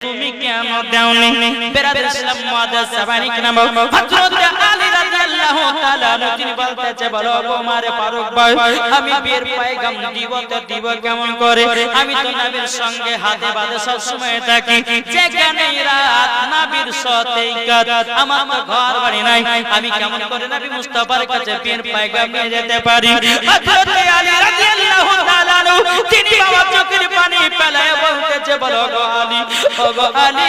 তুমি কেন দাওনি? বেরাদের ইসলাম মাদার সাবানি কেন হযরত রাদিয়াল্লাহু তাআলা তিনি বলতেছে, বলো গো মারে ভাই, আমি বিয়ের পায়গাম দিব তো দিব কেমন করে? আমি তো নবীর সঙ্গে হাতে বাঁধে সব সময় থাকি। যেখানে রাত নবীর সাথেই কাজ আমার তো ঘর বাড়ি নাই। আমি কেমন করে নবী মুস্তাফার কাছে বিয়ের পায়গাম নিয়ে যেতে পারি? হযরত আলী রাদিয়াল্লাহু তাআলা তিনি বাবা চোখের পানি ফেলায় বলতেছে, বলো গো আলী ও গো আলী।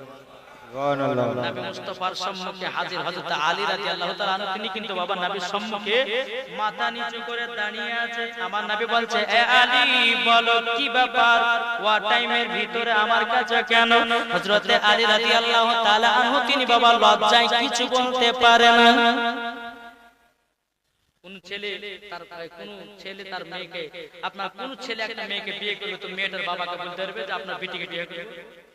তিনি বাবা লজ্জায় কিছু বলতে পারে না। কোন ছেলে তার, কোন ছেলে তার মেয়েকে, আপনার কোন ছেলে একটা মেয়েকে বিয়ে করবে, তো মেয়েটার বাবাকে বলতে পারবে যে আপনার বেটিকে বিয়ে করবে।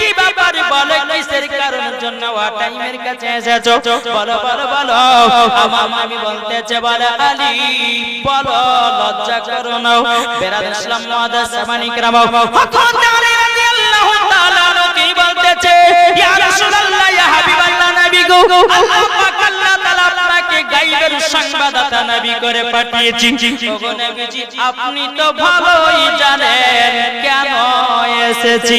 কি ব্যাপার বলো কিসের কারণের জন্য ওয়া টাইমের কাছে এসেছো বলো বলো বলো আমার নবী বলতেছে বলো আলী বলো লজ্জা করো না বেরাদুল ইসলাম মাদার সামানি کرام হযরত আলী রাদিয়াল্লাহু তাআলা আনহু তিনি বলতেছে ইয়া রাসূলুল্লাহ ইয়া হাবিবাল্লাহ নবী গো আল্লাহ পাক আল্লাহ তাআলা আপনাকে গায়বের সংবাদদাতা নবী করে পাঠিয়েছি ওগো নবীজি আপনি তো ভালোই জানেন কেন এসেছি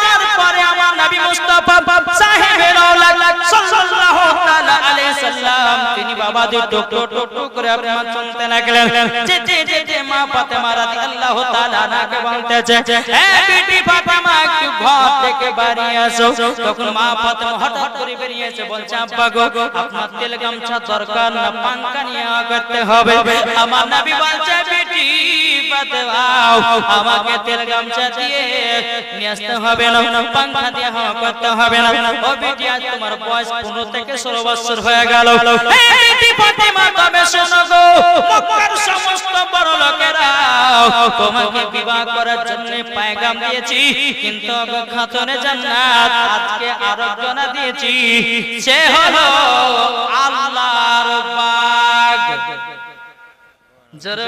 পরে আমার নবী মুস্তাফা সাহেবের আওলাদ সাল্লাল্লাহু তাআলা আলাইহি সাল্লাম, তিনি বাবাদের টুক টুক টুক টুক করে আপনার চলতে লাগলেন। যে যে যে যে মা ফাতেমা রাদিয়াল্লাহু তাআলা নাকে বলতেছে হে বিটি ফাতেমা, একটু ঘর থেকে বাড়ি আসো। তখন মা ফাতেমা হঠাৎ করে বেরিয়ে এসে বলছে, আব্বা গো, আপনার তেল গামছা দরকার না পাঙ্কা নিয়ে করতে হবে। আমার নবী বলছে, বেটি ফাতেমা, আমাকে তেল গামছা দিয়ে নিয়ে আসতে হবে না। পাঙ্খা দিয়ে হাওয়া করতে হবে না। ও বেটি, আজ তোমার বয়স 15 থেকে 16 বছর হয়ে গেল। হে বেটি ফাতেমা, তবে শোনো গো, মক্কার সমস্ত বড় লোকেরা তোমাকে বিবাহ করার জন্য পায়গাম দিয়েছি। কিন্তু খাতুনে জান্নাত, আজকে আরোগ্যনা দিয়েছি। সে হলো আল্লাহর বাগ। জোরে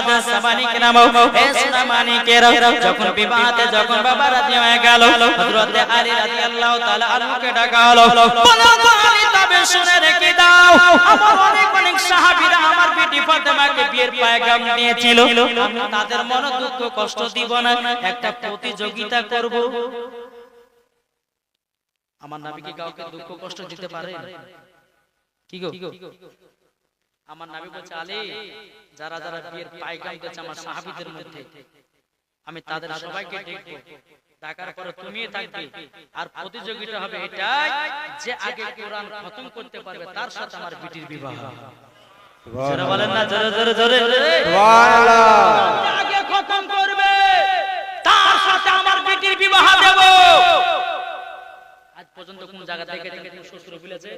মাদ্রাসা সামানিক হে সোনা মানিকের যখন বিবাহতে যখন বাবা রাজি হয়ে গেল, হযরত আলী রাদিয়াল্লাহু তাআলা আনহুকে ডাকা হলো। বলো গো আলী, তবে শুনে রেখে দাও, আমার অনেক অনেক সাহাবীরা আমার বেটি ফাতেমাকে বিয়ের পয়গাম দিয়েছিল। আমি তাদের মনে দুঃখ কষ্ট দিব না, একটা প্রতিযোগিতা করব। আমার নাবি কি কাউকে দুঃখ কষ্ট দিতে পারে কি গো? আমার নাবি বলছে আলী যারা যারা বিয়ের পায়গাম দিয়েছে আমার সাহাবীদের মধ্যে আমি তাদের সবাইকে দেখব ডাকার পরে তুমি থাকবে আর প্রতিযোগিতা হবে এটাই যে আগে কোরআন খতম করতে পারবে তার সাথে আমার বিটির বিবাহ। জোরে বলেন না জোরে জোরে জোরে। আগে খতম করবে তার সাথে আমার বেটির বিবাহ দেব। পর্যন্ত কোন জায়গা থেকে থেকে কোন শ্বশুর বলেছে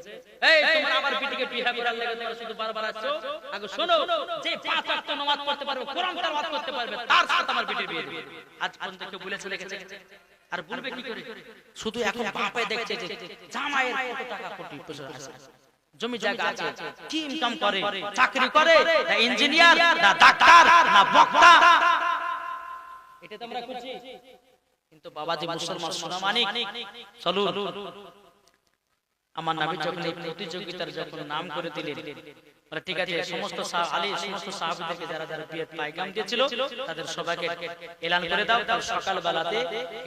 এই তোমার আমার বেটিকে বিয়ে করার লাগে তোমরা শুধু বারবার আসছো আগে শোনো যে পাঁচ ওয়াক্ত নামাজ পড়তে পারবে কোরআন তেলাওয়াত করতে পারবে তার সাথে আমার বেটির বিয়ে দেব আজ পর্যন্ত কেউ বলেছে লেগেছে আর বলবে কি করে শুধু এখন বাপে দেখছে যে জামাইয়ের কত টাকা কোটি পয়সা আছে জমি জায়গা আছে কি ইনকাম করে চাকরি করে না ইঞ্জিনিয়ার না ডাক্তার না বক্তা এটা তো আমরা করছি কিন্তু বাবাজি মুসলমান সোনা মানিক। চলুন আমার নাবি যখন এই প্রতিযোগিতার যখন নাম করে দিলেন ঠিক আছে সমস্ত আলী সমস্ত সাহাবীদেরকে যারা যারা বিয়ের পাইগাম দিয়েছিল তাদের সবাইকে এলান করে দাও কাল সকাল বেলাতে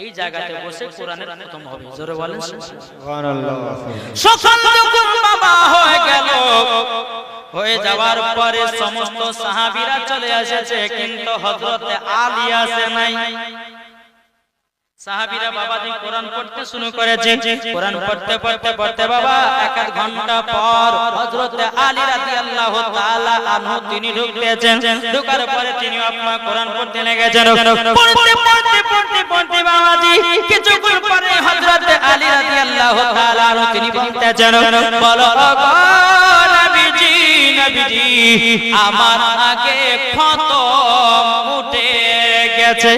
এই জায়গাতে বসে কোরআনের খতম হবে। জোরে বলেন সুবহানাল্লাহ। সকাল যখন বাবা হয়ে গেল। হয়ে যাওয়ার পরে সমস্ত সাহাবীরা চলে এসেছে কিন্তু হযরতে আলী আসে নাই। সাহাবীরা বাবাজি কোরআন পড়তে শুরু করেছে কোরআন পড়তে পড়তে পড়তে বাবা এক আধ ঘণ্টা পর হযরতে আলী রাদিয়াল্লাহু তাআলা আনহু তিনি ঢুকতেছেন ঢোকার পরে তিনি আপনার কোরআন পড়তে লেগেছেন পড়তে পড়তে পড়তে পড়তে বাবাজি কিছুক্ষণ পরে হযরতে আলী রাদিয়াল্লাহু তাআলা আনহু তিনি বলতেছেন বলো নবীজি নবীজি আমার আগে খতম উঠে গেছে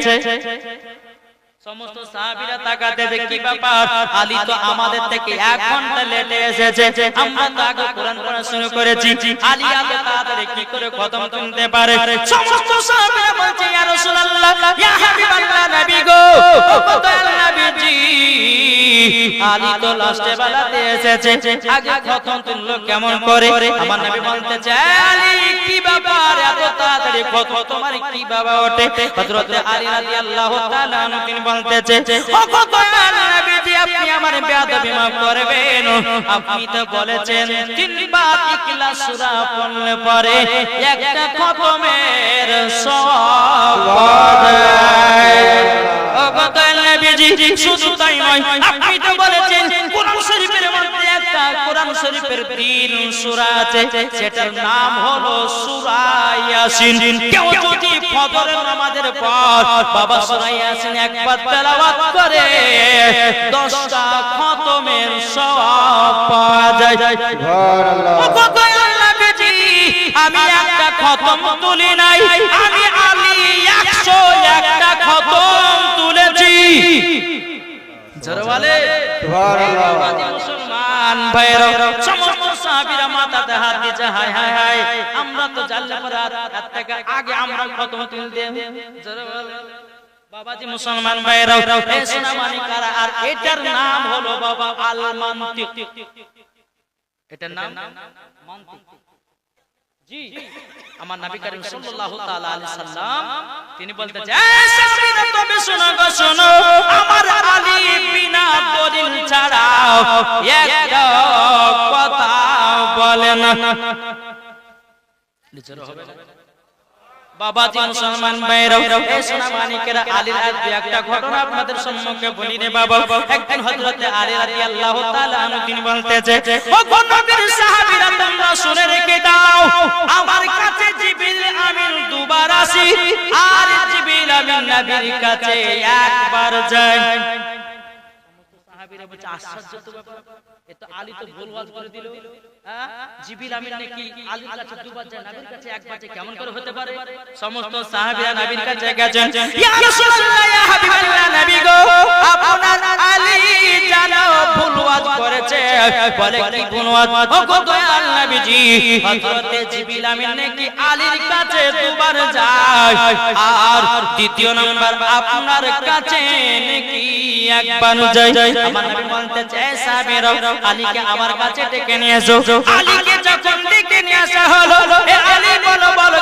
সাহাবীরা তাকাতে যে কি ব্যাপার। আলী তো আমাদের থেকে এক ঘণ্টা লেটে এসেছে। আমরা তো আগে কোরআন পড়া শুরু করেছি। আলী এত তাড়াতাড়ি কি করে খতম তুলতে পারে? সমস্ত সাহাবীরা বলছে, ইয়া রাসূলুল্লাহ, ইয়া হাবিবাল্লাহ নবী গো দয়াল নবীজি। আলী তো লাস্টে বেলাতে এসেছে। আগে খতম তুললো কেমন করে? আমার নবী বলতেছে আলী, কি ব্যাপার? এত তাড়াতাড়ি খতম? তোমার কি বাবা ওঠে? হযরত আলী রাদিয়াল্লাহু তাআলা তিনি বলতেছে ও কত নবীজি, আপনি আমার বেয়াদবি maaf করবেন। আপনি তো বলেছেন, তিনবার ইখলাস সূরা পড়লে পরে একটা খতমের সওয়াব ও কত নবীজি, শুধু তাই নয়, আপনি তো বলেছেন, কোরআন শরীফের মধ্যে একটা কোরআন শরীফের তিন সূরা আছে সেটার নাম হলো সূরা ইয়াসিন। কেউ যদি ফজরের নামাজের পর বাবা সূরা ইয়াসিন একবার তেলাওয়াত করে 10টা খতমের সওয়াব পাওয়া যায়। সুবহানাল্লাহ। ও কত নবীজি আমি একটা খতম তুলি নাই আমি আলী 100 একটা খতম তুলেছি। জোরে বলে সুবহানাল্লাহ। বাবাজি মুসলমান ভাইরা সমস্ত সাহাবীরা মাথাতে হাত দিয়েছে, হায় হায় হায়। আমরা তো জানলে পরে হাত থেকে আগে আমরা কত তুলতে জোরে বল। বাবাজি মুসলমান ভাইরা এই সোনামানি কারা? আর এটার নাম হলো বাবা আল মান্তিক এটার নাম? মান্তিক। জি। আমার নবী করিম সাল্লাল্লাহু তাআলা আলাইহি সাল্লাম তিনি বলতে এই তবে শোনো গো শোনো। আমার আলী বিনা দলিল ছাড়া একটা কথা বলেন না। লিচর হবে না। বাবাজি মুসলমান ভাইরাও এই সোনা মানিকেরা আলীর রাতে একটা ঘটনা আপনাদের সম্মুখে বলি রে বাবা। একদিন হযরতে আলী রাদিয়াল্লাহু তাআলা আনহু তিনি বলতেছে ও নবীর সাহাবীরা তোমরা শুনে রেখে দাও। আমার কাছে জিবরিল আমিন দুবার আসি আর জিবরিল আমিন নবীর কাছে একবার যায় সাহাবীরা বলছে আশ্চর্য তো ব্যাপার। এ আলী তো ভুল ওয়াজ করে দিল। জিবিল আমিন নাকি আলীর কাছে দুবার যায় নবীর কাছে একবার যায় কেমন করে হতে পারে? সমস্ত সাহাবীরা নবীর কাছে গেছেন। ইয়া রাসূলুল্লাহ ইয়া হাবিবাল্লাহ নবী গো আপনার আলী জানো ভুল ওয়াজ করেছে। বলে কি ভুল ওয়াজ ও গো দয়াল নবীজি হযরতে জিবিল আমিন নাকি আলীর কাছে দুবার যায়। আর দ্বিতীয় নাম্বার আপনার কাছে নাকি একবার যায়। আমার নবী বলতে চায় সাহাবীরা আলীকে আমার কাছে ডেকে নিয়ে এসো। আলীকে যখন ডেকে নিয়ে আসা হলো, এ আলী বলো বলো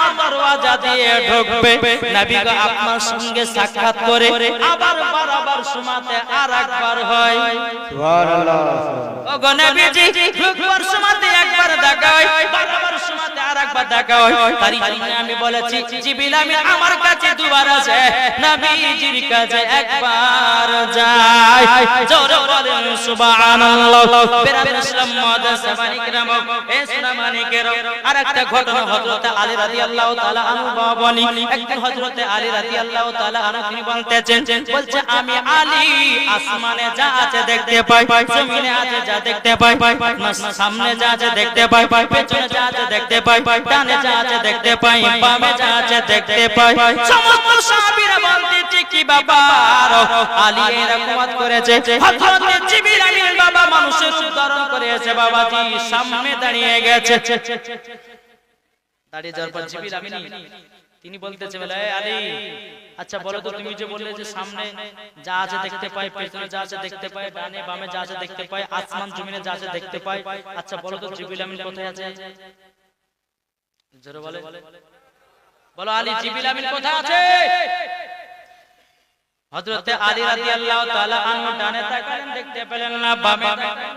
আমার দরওয়াজা দিয়ে ঢুকবে। নবী গো আপনার সঙ্গে সাক্ষাৎ করে আবার বারবার সময়তে আর একবার হয়। সুবহানাল্লাহ। ও গো নবীজি ঢুকবার সময়তে একবার দেখা হয়। বারবার দেখা হয় জন্য আমি বলেছি, জিবিল আমি আমার কাছে দুবার আছে নবীজির কাছে একবার জোরে বলেন, সুবহানাল্লাহ। ইসলাম মাদ্রাসা মানিকরাম সোনা মানিকের আরেকটা ঘটনা হযরত আলী রাদিয়াল্লাহু তাআলা একদিন হযরত আলী রাদিয়াল্লাহু তাআলা বলতেছেন, বলছে, আমি আলী আসমানে যা আছে দেখতে পাই, জমিনে আছে যা দেখতে পাই সামনে যা আছে দেখতে পাই, পেছনে যা আছে দেখতে পাই ডানে যা আছে দেখতে পাই, বামে যা আছে দেখতে পাই। সমস্ত সাহাবীরা বলতেছে কি ব্যাপার আলী এরকম করেছে। হযরত জিবরিল আমিন বাবা মানুষের উদাহরণ করেছে বাবাজি, সামনে দাঁড়িয়ে গেছে। দাঁড়িয়ে যাওয়ার পর জিবরিল আমিন, তিনি বলতেছে বলে "এ আলী আচ্ছা বলো তো, তুমি যে বললে যে সামনে যা আছে দেখতে পাই, পেছনে যা আছে দেখতে পাই, ডানে বামে যা আছে দেখতে পাই, আসমান, জমিনে যা আছে দেখতে পাই আচ্ছা বলো তো, জিবরিল আমিন কোথায় আছে? জোরে বলে। বলো। আলী জিবরিল আমিন কোথায় আছে? হযরতে আলী রাদিয়াল্লাহু তাআলা আনহু ডানে তাকালেন দেখতে পেলেন না বামে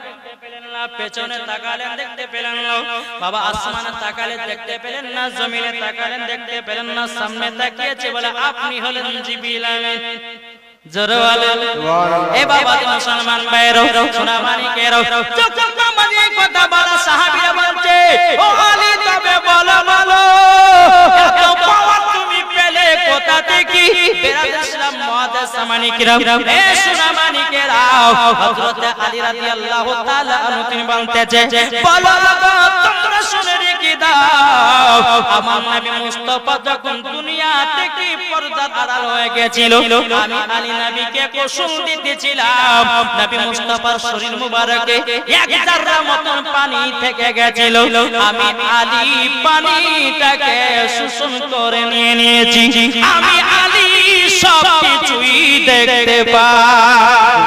দেখতে পেলেন না পেছনে তাকালেন দেখতে পেলেন না বাবা আসমানে তাকালেন দেখতে পেলেন না জমিনে তাকালেন দেখতে পেলেন না সামনে তাকিয়েছে বলে আপনি হলেন জিবরিল আমিন। জোরে বলেন এ বাবা মুসলমান ভাইরো সোনা মানিকেরো যখন আমাদের এই কথা বলা, সাহাবীরা বলছে, ও আলী, তবে বলো বলো, এত পাওয়ার তুমি পেলে কোথা থেকে? বেরাদ ইসলাম এ সোনা হযরত আলী রাদিয়াল্লাহু তাআলা আনহু তিনি বলতেছে, বলো তোমরা শুনে রেখে দাও আমার নবী মুস্তাফা যখন দুনিয়া থেকে পর্দা আড়াল হয়ে গেছিল, আমি আলী নবীকে কসম দিতেছিলাম। নবী মুস্তাফার শরীর মুবারকে এক জাররা মতন পানি থেকে গেছিল। আমি আলী পানিটাকে শোষণ করে নিয়ে নিয়েছি। আমি আলী সব কিছুই দেখতে পাই।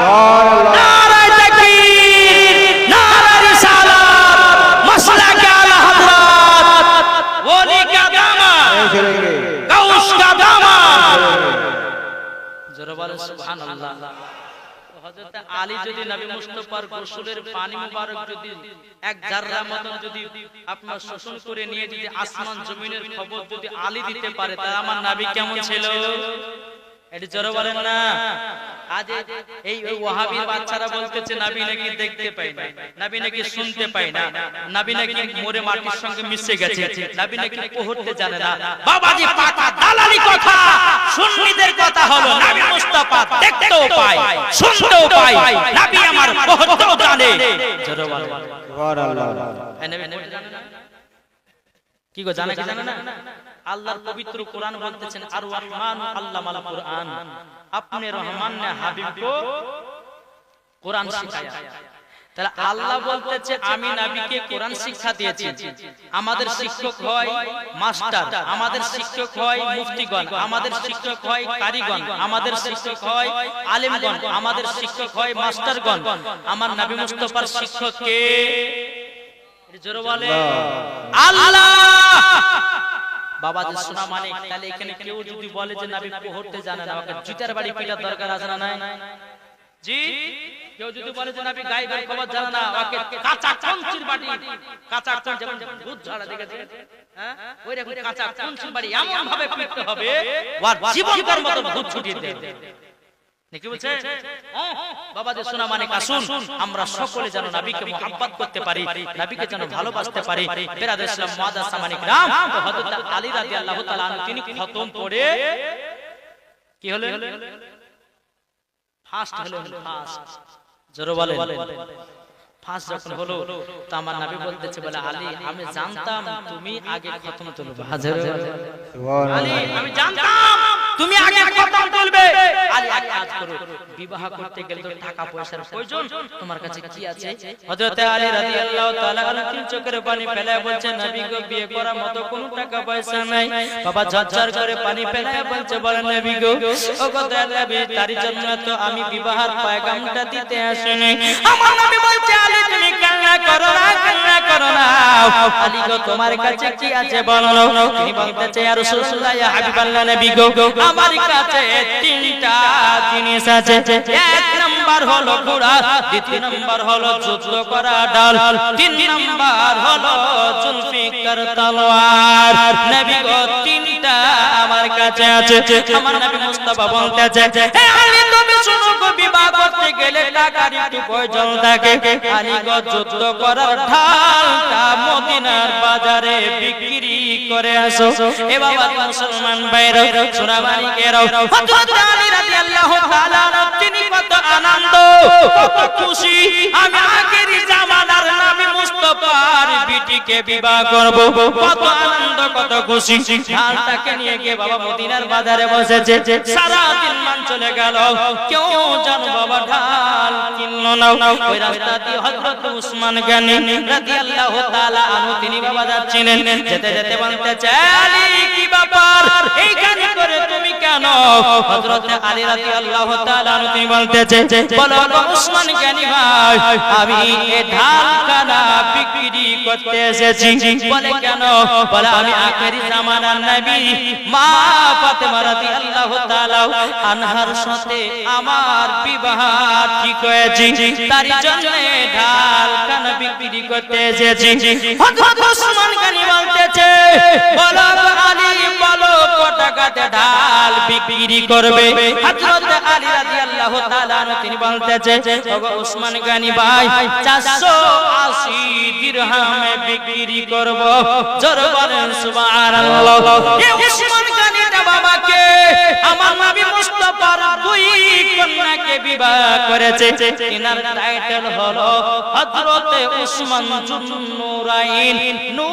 হযরত আলী যদি নবী মুস্তাফার গোসলের পানি মুবারক যদি এক জাররা মতন যদি আপনার শোষণ করে নিয়ে যদি আসমান জমিনের খবর যদি আলী দিতে পারে তাহলে আমার নবী কেমন ছিল? এটি জোরে বলেন না। আজ এই ওয়াহাবীর বাচ্চারা বলতেছে নবী নাকি দেখতে পাই না। নবী নাকি শুনতে পাই না। নবী নাকি মরে মাটির সঙ্গে মিশে গেছে। নবী নাকি পড়তে জানে না। বাবাজি পাকা দালালি কথা সুন্নিদের কথা হলো নবী মুস্তাফা দেখতেও পায় শুনতেও পায় নবী আমার পড়তেও জানে। বলেন সুবহানাল্লাহ এই নবী পড়তে জানে না? কি গো জানে কি জানে না? আল্লাহর পবিত্র কোরআন বলতেছেন আর রহমান আল্লামাল কোরআন। আপনি রহমান ने হাবিব को কোরআন শিখায়া। তাহলে আল্লাহ বলতেছে আমি নবীকে কোরআন শিক্ষা দিয়েছি। আমাদের শিক্ষক হয় মাস্টার আমাদের শিক্ষক হয় মুফতিগণ আমাদের শিক্ষক হয় কারিগণ আমাদের শিক্ষক হয় আলেমগণ আমাদের শিক্ষক হয় মাস্টারগণ। আমার নবী মুস্তফার শিক্ষক কে? জোরে বলে। আল্লাহ। বাবা যে শোনা মানে তাহলে এখানে কেউ যদি বলে যে নবী পড়তে জানে না ওকে জুতার বাড়ি পিটার দরকার আছে না নাই? জি। কেউ যদি বলে যে নবী গায়েবের খবর জানে না ওকে কাঁচা কঞ্চির বাড়ি কাঁচা কঞ্চ যেমন দুধ ঝাড়া দেখেছে হ্যাঁ? ওই রকম কাঁচা কঞ্চির বাড়ি এমন ভাবে পিটতে হবে ওর জীবনকার মতো দুধ ছুটিয়ে দেবে। কি বলছে বাবাদের শোনা মানে আসুন আমরা সকলে যেন নবীকে মোহাব্বত করতে পারি নবীকে যেন ভালোবাসতে পারি। বেরাদের ইসলাম মুআদ্দাস সামানিক। রাম হযরত আলী রাদিয়াল্লাহু তাআলা তিনি খতম পড়ে কি হলো ফাস্ট হলো ফাস্ট জোরে বলেন। ফাস্ট যখন হলো তো আমার নবী বলতেছে বলে আলী আমি জানতাম তুমি আগে খতম তুলবে। আলী আমি জানতাম। তুমি আগে খতম তুলবে আলী এক কাজ করো। বিবাহ করতে গেলে তো টাকা পয়সার প্রয়োজন। তোমার কাছে কি আছে? হযরত আলী রাদিয়াল্লাহু তাআলা তিন চোখের পানি ফেলায় বলছে নবী গো বিয়ে করার মতো কোনো টাকা পয়সা নাই। বাবা ঝরঝর করে পানি ফেলায় বলছে বলে নবী গো ও দয়াল নবী তারই জন্য তো আমি বিবাহের পয়গামটা দিতে আসিনি। আমার নবী বলছে আলী তুমি কেন করো না কান্না করো না? আলী গো, তোমার কাছে কি আছে বলো? তিনি বলতেছে আর রাসূলুল্লাহ, ইয়া হাবিবাল্লাহ নবী গো, আমার কাছে তিনটা জিনিস আছে। এক নাম্বার হলো ঘোড়া, দ্বিতীয় নাম্বার হলো যুদ্ধ করা ডাল, তিন নাম্বার হলো জুলফিকার তলোয়ার। নবী গো আমার কাছে আছে। আমার নবী মুস্তাফা হে আলী, তুমি শুনো গো, বিবাহ করতে গেলে টাকার একটু প্রয়োজন থাকে। আলী গো, যুদ্ধ করার ঢালটা মদিনার বাজারে বিক্রি করে আসো। এ বাবা, মুসলমান হযরত আলী রাদিয়াল্লাহু তাআলা, তিনি কত আনন্দ, কত খুশি। আমি জামানার নবী মুস্তাফার বিটিকে বিবাহ করব। কত আনন্দ, কত খুশি। ঢালটাকে নিয়ে গিয়ে বাবা মদিনার বাজারে বসেছে। সারা দিন মান চলে গেল। কেউ যেন বাবা ঢাল কিনলো না। ওই রাস্তা দিয়ে হযরত উসমান গানি রাদিয়াল্লাহু তাআলা আনহু তিনি বাবা যাচ্ছিলেন। যেতে যেতে বলতে চালি কি ব্যাপার? এইখানে করে তুমি কেন? হযরত আলী রাদিয়াল্লাহু তাআলা আনহু তিনি বলতেছে বলো উসমান গানি ভাই, আমি এই ঢাল কানা বিক্রি করতে এসেছি। বলে কেন? বলে, আমি আখেরি জামানার নবী। মা ফাতেমা রাদিয়াল্লাহু তাআলা আনহার সাথে আমার বিবাহ ঠিক হয়েছে। তার জন্য ঢাল কানা বিক্রি করতে এসেছি। হযরত ওসমান গনি বলতেছে, বলো আলী টাকাতে ঢাল বিক্রি করবে। হযরত আলী রাদিয়াল্লাহু তাআলা তিনি বলতেছে, ওগো ওসমান গনি ভাই 480 দিরহামে বিক্রি করব। জোর বলেন, সুবহানাল্লাহ। এ ওসমান গনিটা বাবাকে আমার নবী মুস্তাফার দুই কন্যাকে বিবাহ করেছে। এনার টাইটেল হলো হযরতে ওসমান জুন্নুরাইন নূ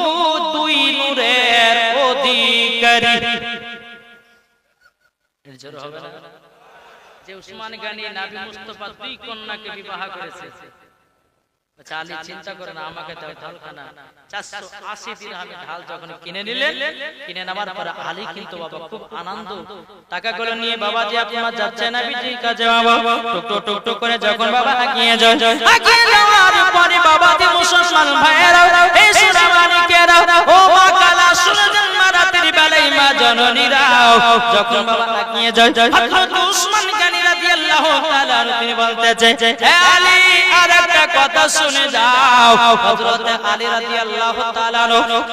দুই নূরের অধিকারী। হবে না। যে উসমান গানি নবী মুস্তফা দুই কন্যাকে বিবাহ করেছে। আচ্ছা চিন্তা করে না, আমাকে দাও ঢালখানা চারশো আশি দিরহামে ঢাল যখন কিনে নিলেন কিনে নেওয়ার পরে আলী কিন্তু বাবা খুব আনন্দ। টাকাগুলো নিয়ে, বাবা যে আপনার যাচ্ছে না ঠিক আছে বাবা। টুক টুক টুক টুক করে যখন বাবা আগিয়ে যায় আগিয়ে যাওয়ার পরে বাবা যে মুসলমান ভাইয়েরা এই সুরা মানিকেরা ও মা কালা শুনে যান মা বেলায় মা জননীরাও। যখন বাবা আগিয়ে যায়, হযরত উসমান গানি রাদিয়াল্লাহু তাআলা তিনি বলতেছে হে আলী আর কথা শুনে যাও। হযরত আলী রাদিয়াল্লাহু তাআলা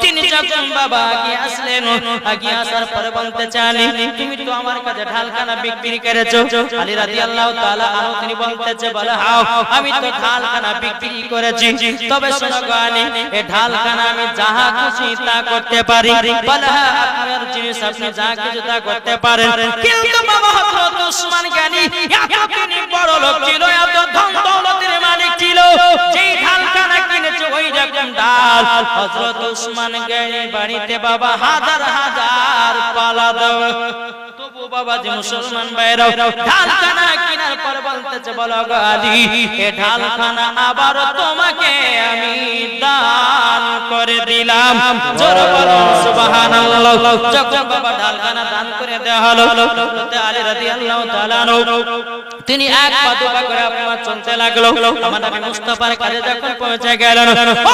তিনি যখন বাবা আগে আসলেন আগে আসার পরে বলতে চানি তুমি তো আমার কাছে ঢালখানা বিক্রি করেছ। আলী রাদিয়াল্লাহু তাআলা আনহু তিনি বলতেছে বলে হাও আমি তো ঢালখানা বিক্রি করেছি। তবে শোনো গো আলী ঢালখানা আমি যাহা খুশি তা করতে পারি বলে হ্যাঁ আপনার জিনিস আপনি যা কিছু তা করতে পারেন। কিন্তু বাবা হযরত উসমান গানি এত তিনি বড় লোক ছিল, এত ধন দৌলতের মালিক ছিল। যেই ধানখানা কিনেছে, ওই রকম ডাল। হযরত উসমান গানি বাড়িতে বাবা হাজার হাজার পালা দাও তবু বাবা যে মুসলমান বাইরে ঢালখানা পর বলতেছে বলো গো এ ঢালখানা আবার তোমাকে আমি দান করে দিলাম। জোর বলুন সুবহানাল্লাহ। যখন বাবা ঢালখানা দান করে দেওয়া হলো, হযরত আলী রাদিয়াল্লাহু তাআলা তিনি এক পা দুপা করে আপনার চলতে লাগল। আমার নবী মুস্তাফার কাছে যখন পৌঁছে গেলেন, ও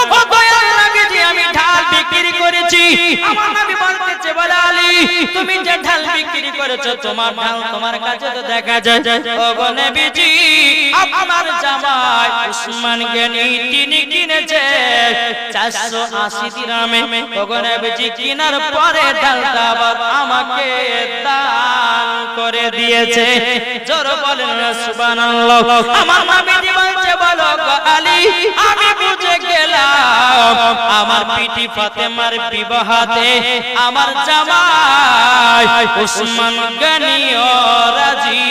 বিক্রি করেছি। আমার নবী বলতেছে বলে আলী তুমি যে ঢাল বিক্রি করেছ, তোমার ঢাল তোমার কাছে তো দেখা যায়। ও গো নবীজি, আপনার জামাই উসমান গনি, তিনি কিনেছে 480 দিরহামে ও গো নবীজি, কিনার পরে ঢালটা আবার আমাকে দান করে দিয়েছে। জোর বলেন, সুবহানাল্লাহ। আমার নবীজি বলছে, বলো গো আলী, আমি আমার পিটি ফাতেমার বিবাহতে আমার জামাই উসমান গনিও রাজি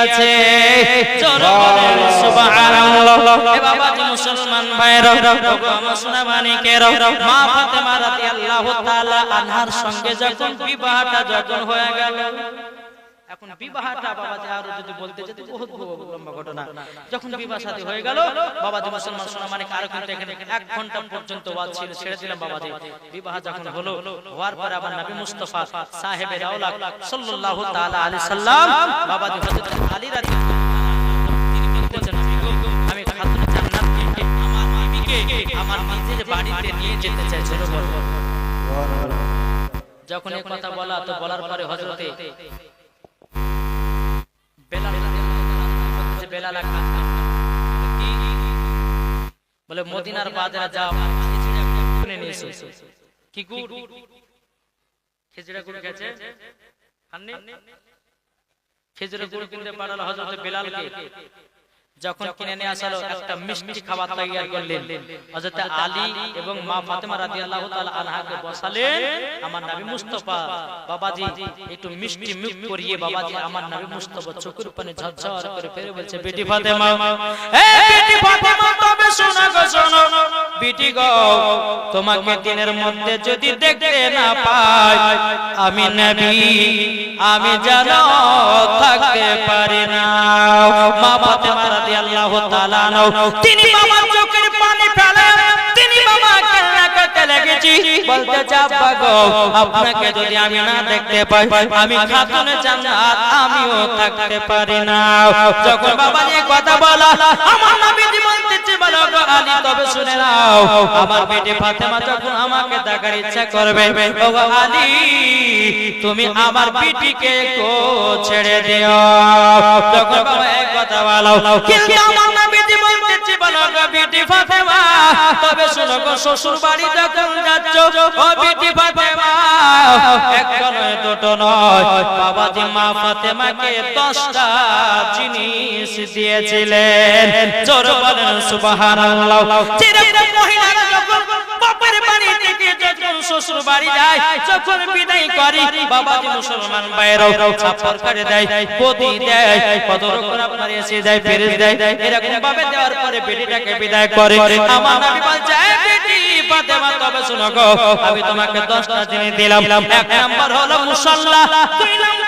আছে বলেন সুবহানাল্লাহ এ বাবা যে মুসলমান ভাইরা মুসলমান মানিকের মা ফাতেমা রাদিয়াল্লাহু তাআলা আনহার সঙ্গে যখন বিবাহটা যখন হয়ে গেল এখন বিবাহটা বাবাজি আরও যদি বলতে যেত বহুত লম্বা ঘটনা, যখন বিবাহ সাথী হয়ে গেল, বাবাজি মুসলমান সোনা মানে আরও কিন্তু এখানে এক ঘণ্টা পর্যন্ত ওয়াজ ছিল, ছেড়ে দিলাম বাবাজি। বিবাহ যখন হলো, হওয়ার আবার নবী সাল্লাল্লাহু তাআলা আলাইহি সাল্লাম বাবাজি হযরত আলী আমি খাতুন আমার আমার নিজের বাড়িতে নিয়ে যেতে চাই ছোট বড় যখন এই কথা বলা তো বলার পরে হজরতে কর। কি? বলে মদিনার বাজারে যাও। কিনে নিয়ে এসো। কি গুড়? খেজুরা গুড়। গেছে? খেজুরা গুড় কিনতে পাঠালো হজরত বেলালকে। যখন কিনে নিয়ে আসালো একটা মিষ্টি খাবার তৈরি করলেন। হযরত আলী এবং মা ফাতেমা রাদিয়াল্লাহু তাআলা আনহাকে বসালেন আমার নবী মুস্তাফা বাবাজি একটু মিষ্টি মুখ করিয়ে বাবাজি আমার নবী মুস্তাফা চোখের পানি ঝরঝর করে ফেলে বলছে বেটি ফাতেমা। এ বেটি ফাতেমা শোনো গো, শোনো। বেটি গো, তোমাকে দিনের মধ্যে যদি দেখতে না পাই, আমি নবী, আমি জানো থাকতে পারি না। মা ফাতেমা রাদিয়াল্লাহু তাআলা তিনি বাবার চোখের পানি ফেলে, তিনি বাবা কান্না করতে লেগেছি। বলতে চাপা গো, আপনাকে যদি আমি না দেখতে পাই, আমি খাতুনে জান্নাত, আমিও থাকতে পারি না। যখন বাবা এই কথা বলা, আমার নবী আলী নাও আমার বেটি ফাতেমা যখন আমাকে দেখার ইচ্ছা করবে আলী তুমি আমার বিটিকে কো ছেড়ে দিও। তখন বাবা এক কথা বলো কিন্তু আমার নবীজি বলতেছে বলো বিটি ফাতেমা তবে শুনো গো শ্বশুর বাড়ি যখন যাচ্ছ, ও বিটি ফাতেমা একজন দুটো নয়। বাবাজি মা ফাতেমাকে দশটা জিনিস দিয়েছিলেন। জোর বলেন সুবহানাল্লাহ। মহিলারা যখন শ্বশুর বাড়ি যায়, যখন বিদায় করি, বাবাজি মুসলমান বাইরেও ছাপর করে দেয় পতি দেয় কত রকম আপনার এসে যায় ফেরেজ দেয়। এরকম ভাবে দেওয়ার পরে বেটিটাকে বিদায় করে, আমার নবী বলছে "এই বেটি, ফাতেমা, তবে শুনো গো, আমি তোমাকে 10টা জিনিস দিলাম। এক নাম্বার হলো মুসাল্লা, দুই নাম্বার